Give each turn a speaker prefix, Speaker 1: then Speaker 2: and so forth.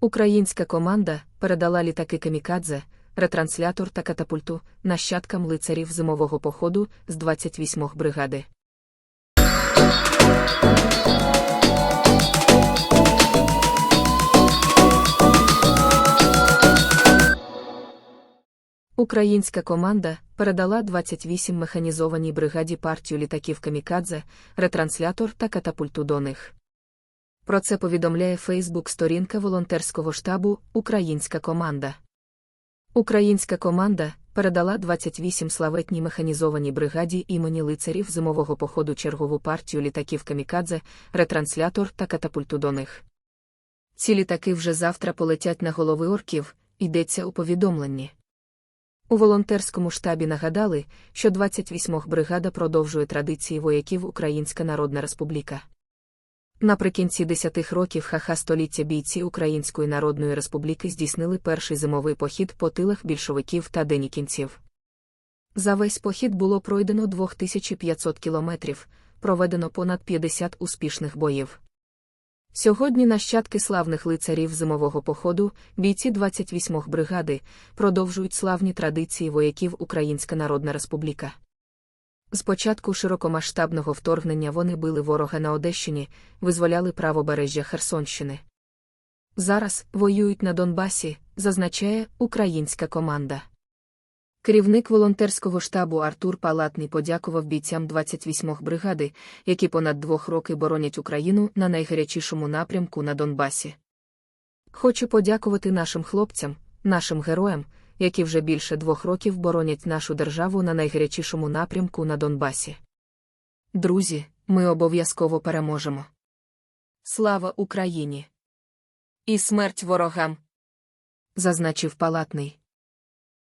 Speaker 1: Українська команда передала літаки Камікадзе, ретранслятор та катапульту нащадкам лицарів зимового походу з 28 бригади. Українська команда передала 28 механізованій бригаді партію літаків Камікадзе, ретранслятор та катапульту до них. Про це повідомляє Фейсбук-сторінка волонтерського штабу Українська команда. Українська команда передала 28 славетній механізованій бригаді імені лицарів зимового походу чергову партію літаків Камікадзе, ретранслятор та катапульту до них. Ці літаки вже завтра полетять на голови орків, йдеться у повідомленні. У волонтерському штабі нагадали, що 28 бригада продовжує традиції вояків Українська Народна Республіка. Наприкінці десятих років ха-ха століття бійці Української Народної Республіки здійснили перший зимовий похід по тилах більшовиків та денікінців. За весь похід було пройдено 2500 кілометрів, проведено понад 50 успішних боїв. Сьогодні нащадки славних лицарів зимового походу, бійці 28 бригади, продовжують славні традиції вояків Українська Народна Республіка. З початку широкомасштабного вторгнення вони били ворога на Одещині, визволяли правобережжя Херсонщини. Зараз воюють на Донбасі, зазначає українська команда. Керівник волонтерського штабу Артур Палатний подякував бійцям 28 бригади, які понад двох роки боронять Україну на найгарячішому напрямку на Донбасі. Хочу подякувати нашим хлопцям, нашим героям, які вже більше двох років боронять нашу державу на найгарячішому напрямку на Донбасі. Друзі, ми обов'язково переможемо. Слава Україні! І смерть ворогам! зазначив Палатний.